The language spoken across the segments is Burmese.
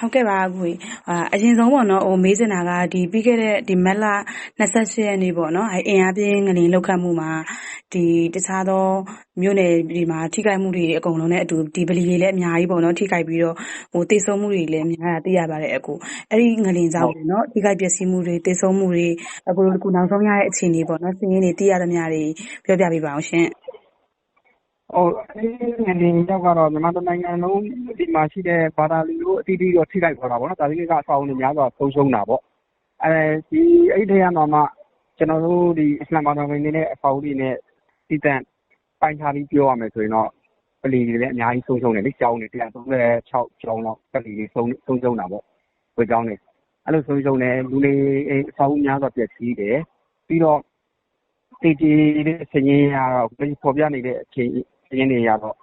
ဟုတ်ကဲ့ပါအကိုကြီးအရင်ဆုံးပေါ့နော်ဟိုမေးချင်တာကဒီပြီးခဲ့တဲ့ မတ်လ၂၈ရက်နေ့ပေါ့နော်အင်အားပြင်း ငလျင်လှုပ်ခတ်မှုမှာ တခြားသောမြို့နယ်တွေမှာ ထိခိုက်မှုတွေ အကုန်လုံးနဲ့အတူ ဗလီတွေလည်း အများကြီးပေါ့နော်ထိခိုက်ပြီးတော့ သေဆုံးမှုတွေလည်း များတာ သိရပါတယ်။အဲဒီငလျင်ကြောင့် ထိခိုက်ပျက်စီးမှုတွေ၊သေဆုံးမှုတွေအကိုအခုနောက်ဆုံးရတဲ့ အခြေအနေပေါ့နော်စာရင်းတွေ သိရသမျှတွေပြောပြပေးပါဦးရှင့် အဲဒီငလျင်ကြောင့်ကတော့ မြန်မာတနိုင်ငံလုံး ဒီမှာရှိတဲ့ ဘာသာလူမျိုးအသီးသီးတော့ ထိခိုက်သွားတာပေါ့နော်။သာသနိက အဆောက်အဦတွေ များစွာဆုံးရှုံးတာပေါ့။အဲဒီထဲကမှ ကျနော်တို့ အစ္စလာမ်ဘာသာဝင်တွေနဲ့ အဆောက်အဦတွေနဲ့ သီးသန့်ပိုင်းခြားပြီး ပြောရမယ်ဆိုရင်တော့ဗလီတွေလည်း အများကြီးဆုံးရှုံးတယ်လေ။ကျောင်းတွေ ၁၃၆ ကျောင်းလောက်ဗလီတွေ ဆုံးရှုံးတာပေါ့။ဝတ်ကျောင်းတွေ။အဲလိုဆုံးရှုံးတယ်။လူနေအိမ်အဆောက်အဦ များစွာပျက်စီးတယ်။ပြီးတော့ သေကျေတဲ့စာရင်းအရတော့ ဖော်ပြနေတဲ့ စာရင်းတွေအရတော့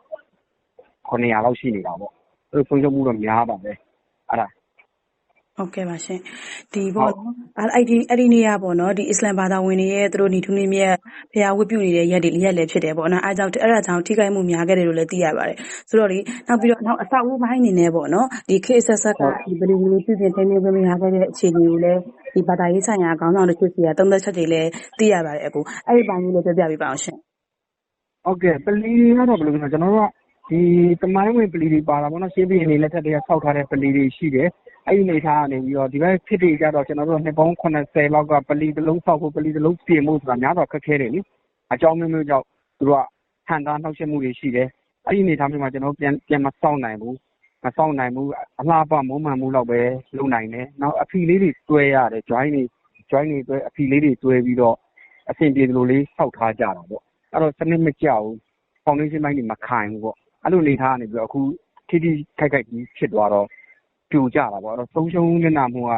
၇၀၀ လောက်ရှိနေတာပေါ့။ဆုံးရှုံးမှုတော့ များပါတယ်။အဲဒါ ဟုတ်ကဲ့ပါရှင့်။ဒီပေါ့နော်အဲ့ဒီနေ့ကပေါ့နော်ဒီအစ္စလာမ်ဘာသာဝင်တွေရဲ့ သူတို့ နေ့ထူးနေ့မြတ် ဘုရားဝတ်ပြုနေတဲ့ ရက်တွေရက်လည်း ဖြစ်တယ်ပေါ့နော်။အဲဒါကြောင့်အဲ့ဒါကြောင့် ထိခိုက်မှုများခဲ့တယ်လို့လည်း သိရပါတယ်။ဆိုတော့လေ နောက်ပြီးတော့နောက်အဆောက်အဦပိုင်းအနေနဲ့ပေါ့နော်ဒီခေတ်အဆက်ဆက်ကဒီဗလီတွေ ပြုပြင်ထိန်းသိမ်းခွင့် မရခဲ့တဲ့ အခြေအနေကိုလည်းဒီဘာသာရေးဆိုင်ရာ ခေါင်းဆောင်တချို့ဆီက သုံးသပ်ချက်တွေလည်း သိရပါတယ်အကို။အဲ့ဒီအပိုင်းလေးလည်း ပြောပြပေးပါဦးရှင့်။ ဟုတ်ကဲ့ဗလီတွေကတော့ ဘယ်လိုလဲဆိုတော့ကျနော်တို့ကဒီသမိုင်းဝင်ဗလီတွေ ပါတာပေါ့နော်။ရှေးဘုရင်တွေ လက်ထက်ကတည်းက ဆောက်ထားတဲ့ဗလီတွေ ရှိတယ် အဲဒီအနေအထားကနေပြီးတော့ ဒီဘက်ခေတ်တွေကျတော့ကျနော်တို့နှစ်ပေါင်း ၇၀ လောက်ကဗလီတလုံးဆောက်ဖို့ဗလီတလုံးပြင်ဖို့ဆိုတာ များစွာခက်ခဲတယ်လေ။အကြောင်းအမျိုးမျိုးကြောင့် သူတို့က ဟန့်တားနှောင့်ယှက်မှုတွေရှိတယ်။အဲဒီအနေအထားမျိုးမှာ ကျနော်တို့ ပြန်မဆောက်နိုင်ဘူး။မဆောက်နိုင်ဘူး။အလှပမွမ်းမံမှုလောက်ပဲ လုပ်နိုင်တယ်။နောက် အဖီလေးတွေ တွဲရတယ်။ join တွေအဖီလေးတွေ တွဲပြီးတော့ အဆင်ပြေသလိုလေး ဆောက်ထားကြတာပေါ့။ အဲဒီတော့စနစ်မကျဘူး။ဖောင်ဒေးရှင်းပိုင်းတွေမခိုင်ဘူးပေါ့။အဲလိုအနေအထားကနေပြီးတော့အခုထိထိခိုက်ခိုက်ကြီးဖြစ်သွားတော့ပြိုကျတာပေါ့။ဆုံးရှုံးနစ်နာမှုက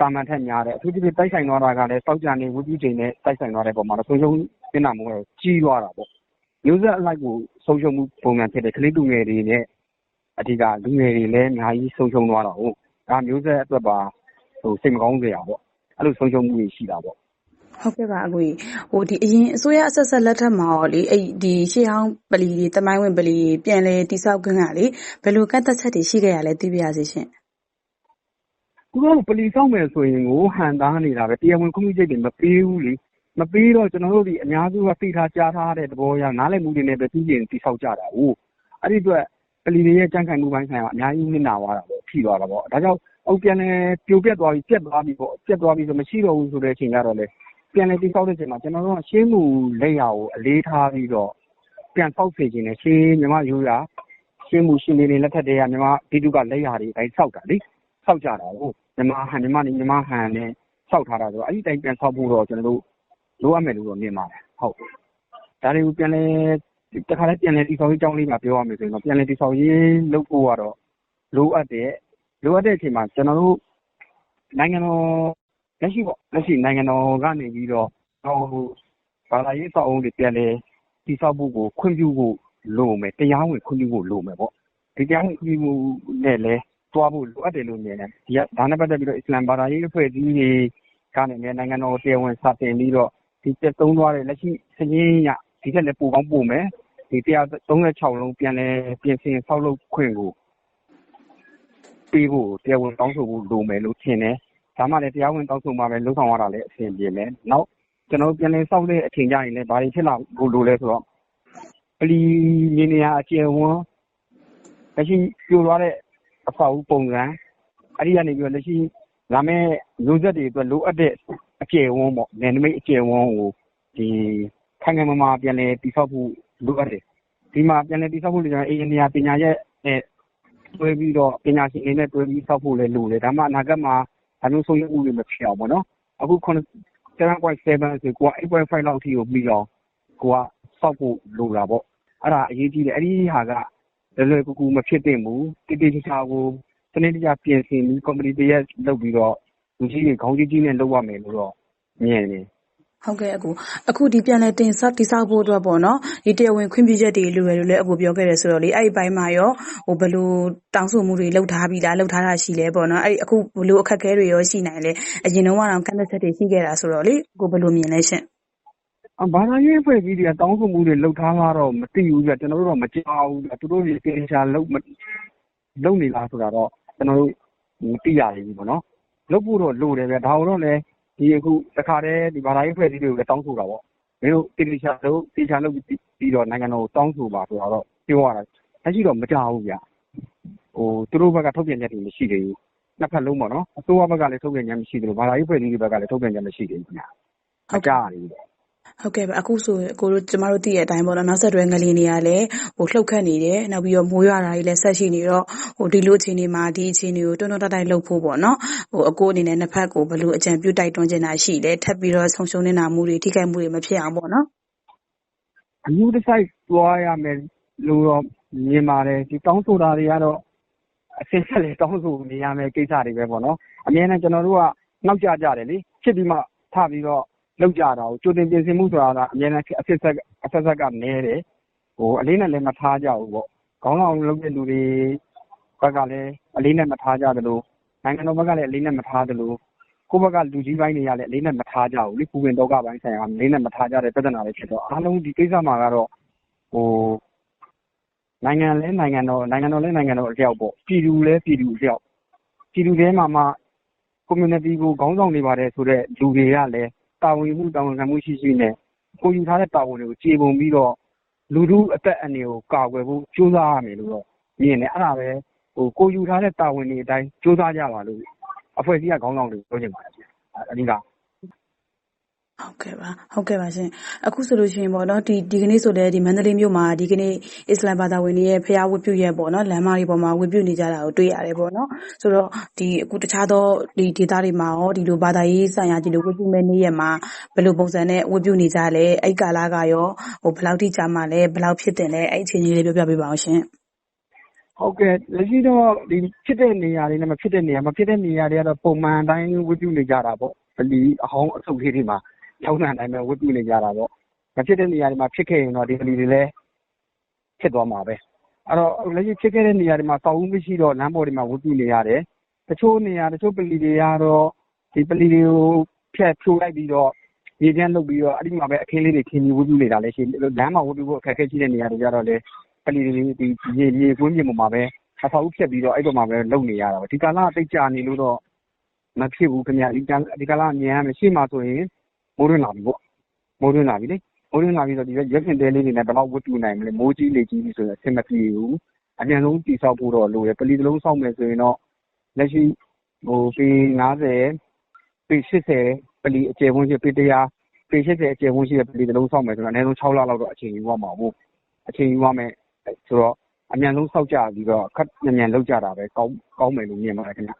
သာမန်ထက်များတယ်။အထူးသဖြင့်တိုက်ဆိုင်သွားတာကလည်းသောကြာနေ့ဝတ်ပြုချိန်နဲ့တိုက်ဆိုင်သွားတဲ့အပေါ်မှာတော့ဆုံးရှုံးနစ်နာမှုကတော့ကြီးသွားတာပေါ့။မျိုးဆက်အလိုက်ကိုဆုံးရှုံးမှုပုံစံဖြစ်တယ်။ကလေးသူငယ်တွေနဲ့အဓိကလူငယ်တွေလည်းအများကြီးဆုံးရှုံးသွားတာကိုး။ဒါမျိုးဆက်အတွက်ပါစိတ်မကောင်းစရာပေါ့။အဲလိုဆုံးရှုံးမှုတွေရှိတာပေါ့ ဟုတ်ကဲ့ပါအကိုကြီးအရင်အစိုးရအဆက်ဆက် လက်ထက်မှာရောရှေးဟောင်းဗလီတွေ သမိုင်းဝင်ဗလီတွေ ပြန်လည်တည်ဆောက်ခွင့်ကဘယ်လိုကန့်သတ်ချက်တွေ ရှိခဲ့တာလဲ သိပါရစေရှင့်။သူတို့က ဗလီဆောက်မယ်ဆိုရင်ကို ဟန့်တားနေတာပဲ။တရားဝင်ခွင့်ပြုချက်တွေ မပေးဘူးလေ။မပေးတော့ ကျနော်တို့ အများစုက သိထားကြားထားတဲ့ သဘောအရ နားလည်မှုတွေနဲ့ပဲ ပြုပြင်တည်ဆောက်ကြတာကိုး။အဲဒီအတွက် ဗလီတွေရဲ့ ကြံ့ခိုင်မှုပိုင်းဆိုင်ရာ အများကြီးနစ်နာသွားတာပေါ့။ထိသွားတာပေါ့။ဒါကြောင့် အခုပြန်လည်ပြိုပျက်သွားပြီ ပျက်သွားပြီပေါ့။ပျက်သွားပြီမရှိတော့ဘူးဆိုတဲ့အချိန်ကျတော့လည်း ပြန်လည်တည်ဆောက်တဲ့အချိန်မှာ ကျနော်တို့က ရှေးမူလက်ရာကို အလေးထားပြီးတော့ ပြန်ဆောက်စေချင်တယ်။ရှေးမြန်မာ့ရိုးရာ ရှေးမူရှင်ဘုရင်တွေလက်ထက်ကတည်းက မြန်မာဗိသုကာလက်ရာတွေအတိုင်း ဆောက်တာလေ။ဆောက်ကြတာကိုး။မြန်မာဟန်မြန်မာ့နည်းမြန်မာ့ဟန်နဲ့ ဆောက်ထားတာဆိုတော့ အဲဒီအတိုင်း ပြန်ဆောက်ဖို့တော့ကျနော်တို့လိုအပ်မယ်လို့တော့ မြင်ပါတယ်။ဒါတွေကို ပြန်လည်တခါတည်း ပြန်လည်တည်ဆောက်ရေး အကြောင်းလေးပါ ပြောရမယ်ဆိုရင်တော့ ပြန်လည်တည်ဆောက်ရေးလုပ်ဖို့ကတော့ လိုအပ်တယ်။လိုအပ်တဲ့အချိန်မှာ ကျနော်တို့ နိုင်ငံတော် လက်ရှိပေါ့လက်ရှိနိုင်ငံတော်ကနေပြီးတော့ဘာသာရေးအဆောက်အအုံတွေပြန်လည်တည်ဆောက်ဖို့ကိုခွင့်ပြုဖို့လိုမယ်။တရားဝင်ခွင့်ပြုဖို့လိုမယ်ပေါ့။ဒီတရားဝင်ခွင့်ပြုမှုနဲ့လည်းသွားဖို့လိုအပ်တယ်လို့မြင်တယ်။ဒါနဲ့ပတ်သက်ပြီးတော့အစ္စလာမ်ဘာသာရေးအဖွဲ့အစည်းတွေကနေလည်းနိုင်ငံတော်ကိုတရားဝင်စာတင်ပြီးတော့ဒီပျက်သုဉ်းသွားတဲ့လက်ရှိစာရင်းအရဒီထက်လည်းပိုကောင်းပိုမယ်။ဒီ၁၃၆လုံးပြန်လည်ပြင်ဆင်ဆောက်လုပ်ခွင့်ကိုပေးဖို့တရားဝင်တောင်းဆိုဖို့လိုမယ်လို့ထင်တယ် ဒါမှလည်းတရားဝင်တောင်းဆိုမှပဲလုပ်ဆောင်ရတာလည်းအဆင်ပြေမယ်။နောက်ကျနော်တို့ပြန်လည်ဆောက်တဲ့အချိန်ကျရင်လည်းဘာတွေဖြစ်လာဖို့လိုလဲဆိုတော့ဗလီမြေနေရာအကျယ်အဝန်းလက်ရှိပြိုသွားတဲ့အဆောက်အဦးပုံစံအဲဒီကနေပြီးတော့လက်ရှိလာမယ့်မျိုးဆက်တွေအတွက်လိုအပ်တဲ့အကျယ်အဝန်းပေါ့နယ်နိမိတ်အကျယ်အဝန်းကိုခိုင်ခိုင်မာမာပြန်လည်တည်ဆောက်ဖို့လိုအပ်တယ်။ဒီမှာပြန်လည်တည်ဆောက်ဖို့လိုတာအင်ဂျင်နီယာပညာရပ်နဲ့တွဲပြီးတော့ပညာရှင်တွေနဲ့တွဲပြီးဆောက်ဖို့လည်းလိုတယ်။ဒါမှအနာဂတ်မှာ ဒါမျိုးဆုံးရှုံးမှုတွေ မဖြစ်အောင်ပေါ့နော်။အခု 7.7 ဆိုကိုယ်က8.5 လောက်အထိကိုမီအောင် ကိုယ်က ဆောက်ဖို့ လိုတာပေါ့။အဲဒါ အရေးကြီးတယ်။အဲဒီဟာက လွယ်လွယ်ကူကူ မဖြစ်သင့်ဘူး။သေသေချာချာကို စနစ်တကျ ပြင်ဆင်ပြီး ကော်မတီတရပ် လုပ်ပြီးတော့ လူကြီးတွေ ခေါင်းကြီးကြီးနဲ့ လုပ်ရမယ်လို့တော့ မြင်တယ် ဟုတ်ကဲ့အကို။အခုဒီပြန်လည်တည်ဆောက်ဖို့အတွက်ပေါ့နော်။တရားဝင်ခွင့်ပြုချက်တွေ လိုတယ်လို့လည်း အကိုပြောခဲ့တယ်ဆိုတော့လေ အဲဒီအပိုင်းမှာရော ဘယ်လိုတောင်းဆိုမှုတွေ လုပ်ထားပြီးလား။လုပ်ထားတာရှိလဲပေါ့နော်။အခု ဘယ်လိုအခက်အခဲတွေရော ရှိနိုင်လဲ။အရင်တုန်းကတောင် ကန့်သတ်ချက်တွေ ရှိခဲ့တာဆိုတော့လေ။အကိုဘယ်လိုမြင်လဲရှင့်။ဘာသာရေးအဖွဲ့အစည်းတွေက တောင်းဆိုမှုတွေ လုပ်ထားလားတော့ မသိဘူးဗျ။ကျနော်တို့တော့ မကြားဘူး။သူတို့တွေ သေသေချာချာ လုပ်နေလားဆိုတာတော့ ကျနော်တို့သိရသေးဘူးပေါ့နော်။လုပ်ဖို့တော့ လိုတယ်ဗျ။ဒါကိုတော့လည်း အခုတခါတည်းဘာသာရေးအဖွဲ့အစည်းတွေကိုလည်းတောင်းဆိုတာပေါ့။မင်းတို့သေသေချာချာလုပ်ပြီးတော့နိုင်ငံတော်ကိုတောင်းဆိုပါဆိုတာတော့ပြောရတာ။လက်ရှိတော့မကြားဘူးဗျ။သူတို့ဘက်ကထုတ်ပြန်ချက်တွေမရှိသေးဘူး။နှစ်ဘက်လုံးပေါ့နော်။အစိုးရဘက်ကလည်းထုတ်ပြန်ချက်မရှိသလိုဘာသာရေးအဖွဲ့အစည်းတွေဘက်ကလည်းထုတ်ပြန်ချက်မရှိသေးဘူးခင်ဗျ။မကြားရသေးဘူးပေါ့။” ဟုတ်ကဲ့ပါ။အခုဆိုရင်ကျမတို့ သိတဲ့အတိုင်းနောက်ဆက်တွဲ ငလျင်တွေကလည်း လှုပ်ခတ်နေတယ်။နောက်ပြီးတော့ မိုးရွာတာတွေလည်း ဆက်ရှိနေတော့ ဒီလိုအခြေအနေမှာ ဒီအခြေအနေကို တွန်းတွန်းတိုက်တိုက်လုပ်ဖို့ပေါ့နော်။အကိုအနေနဲ့ နှစ်ဘက်ကို ဘယ်လို အကြံပြု တိုက်တွန်းချင်တာရှိလဲ။ထပ်ပြီးတော့ ဆုံးရှုံးနစ်နာမှုတွေ ထိခိုက်မှုတွေ မဖြစ်အောင်ပေါ့နော်။အမျိုးတစိုက် သွားရမယ်လို့တော့ မြင်ပါတယ်။တောင်းဆိုတာတွေကတော့ အစဉ်ဆက်လက်တောင်းဆိုနေရမယ့် ကိစ္စတွေပဲပေါ့နော်။အမြဲတမ်း ကျနော်တို့က နောက်ကျကြတယ်လေ။ဖြစ်ပြီးမှ ထပြီးတော့ လုပ်ကြတာကို ကြိုတင်ပြင်ဆင်မှုဆိုတာက အမြဲတမ်း အဆက်ဆက်က နည်းတယ်။အလေးအနက်လည်း မထားကြဘူးပေါ့။ခေါင်းဆောင်လုပ်တဲ့လူတွေဘက်ကလည်း အလေးအနက်မထားကြသလို နိုင်ငံတော်ဘက်ကလည်း အလေးအနက်မထားသလို ကိုယ့်ဘက်က လူကြီးပိုင်းတွေကလည်း အလေးအနက်မထားကြဘူးလေ။ပူပင်သောကပိုင်းဆိုင်ရာ အလေးအနက်မထားကြတဲ့ ပြဿနာတွေဖြစ်တော့ အားလုံး ဒီကိစ္စမှာကတော့ နိုင်ငံလည်း နိုင်ငံတော်၊နိုင်ငံတော်လည်း နိုင်ငံတော်အလျောက်ပေါ့။ပြည်သူလည်း ပြည်သူအလျောက်။ပြည်သူထဲမှာမှ Community ကို ခေါင်းဆောင်နေပါတယ်ဆိုတဲ့ လူတွေကလည်း တာဝန်ယူမှု တာဝန်ခံမှုရှိရှိနဲ့ ကိုယ်ယူထားတဲ့ တာဝန်တွေကို ကျေပွန်ပြီးတော့ လူထုအသက်အန္တရာယ်ကို ကာကွယ်ဖို့ ကြိုးစားရမယ်လို့တော့ မြင်တယ်။အဲဒါပဲ ကိုယ်ယူထားတဲ့ တာဝန်တွေအတိုင်း ကြိုးစားကြပါလို့ အဖွဲ့အစည်းက ခေါင်းဆောင်တွေကို ပြောချင်ပါတယ် အဓိက ဟုတ်ကဲ့ပါ ဟုတ်ကဲ့ပါရှင်အခုဆိုလို့ရှိရင်ပေါ့နော် ဒီဒီကနေ့ဆိုလည်းဒီမန္တလေးမြို့မှာ ဒီကနေ့ အစ္စလာမ်ဘာသာဝင်တွေရဲ့ဖျားဝတ်ပြုရက်ပေါ့နော် လမ်းမတွေပေါ်မှာ ဝတ်ပြုနေကြတာကို တွေ့ရတယ်ပေါ့နော် ဆိုတော့ဒီအခု တခြားသောဒီဒေသတွေမှာရော ဒီလို ဘာသာရေးဆိုင်ရာဒီလိုဝတ်ပြုမဲ့နေ့ရက်မှာ ဘယ်လိုပုံစံနဲ့ ဝတ်ပြုနေကြလဲ အဲ့ကာလကရောဟိုဘယ်လောက်ထိ ကြာမှလဲ ဘယ်လောက်ဖြစ်တယ်လဲ အဲ့အခြေအနေလေး ပြောပြပေးပါအောင်ရှင်ဟုတ်ကဲ့ လက်ရှိတော့ဒီဖြစ်တဲ့နေရာတွေနဲ့ မဖြစ်တဲ့နေရာမဖြစ်တဲ့နေရာတွေကတော့ ပုံမှန်အတိုင်း ဝတ်ပြုနေကြတာပေါ့ဒီအဟောင်းအဆုတ်လေးတွေမှာ ထုံးစံအတိုင်းပဲ ဝတ်ပြုနေကြတာပေါ့။မဖြစ်တဲ့နေရာတွေမှာ ဖြစ်ခဲ့ရင်တော့ ဒီဗလီတွေလည်း ဖြစ်သွားမှာပဲ။အဲဒီတော့ လက်ရှိဖြစ်ခဲ့တဲ့နေရာတွေမှာ အဆောက်အဦးမရှိတော့ လမ်းပေါ်တွေမှာ ဝတ်ပြုနေရတယ်။တချို့နေရာ တချို့ဗလီတွေကတော့ ဒီဗလီတွေကိုဖျက်ဖြိုလိုက်ပြီးတော့ မြေပြန့်လုပ်ပြီးတော့ အဲဒီမှာပဲ အခင်းလေးတွေ ခင်းပြီး ဝတ်ပြုနေတာလည်းရှိတယ်။လမ်းမှာ ဝတ်ပြုဖို့ အခက်အခဲရှိတဲ့ နေရာတွေကျတော့လည်း ဗလီတွေ မြေကွင်းပြင်ပေါ်မှာပဲ အဆောက်အဦးဖျက်ပြီးတော့ အဲဒီပေါ်မှာပဲ လုပ်နေရတာပေါ့။ဒီကာလက သိပ်ကြာနေလို့တော့ မဖြစ်ဘူးခင်ဗျ။ဒီကာလက မြန်ရမယ်။ရှေ့မှာဆိုရင် မိုးတွင်းလာပြီပေါ့။မိုးတွင်းလာပြီလေ။မိုးတွင်းလာပြီဆိုတော့ဒီရွက်ဖျင်တဲလေးတွေနဲ့ဘယ်လောက်ဝတ်ပြုနိုင်မလဲ။မိုးကြီးလေကြီးပြီဆိုရင်အဆင်မပြေဘူး။အမြန်ဆုံးတည်ဆောက်ဖို့တော့လိုတယ်။ဗလီတလုံးဆောက်မယ်ဆိုရင်တော့လက်ရှိပေ၅၀၊ပေ၈၀ဗလီအကျယ်ဝန်းရှိပေ၁၀၀ပေ၈၀အကျယ်ဝန်းရှိတဲ့ဗလီတလုံးဆောက်မယ်ဆိုရင်အနည်းဆုံး၆လလောက်တော့အချိန်ယူရမှာကိုး။အချိန်ယူရမယ်ဆိုတော့အမြန်ဆုံးဆောက်ကြပြီးတော့ခပ်မြန်မြန်လုပ်ကြတာပဲကောင်းမယ်လို့မြင်ပါတယ်ခင်ဗျ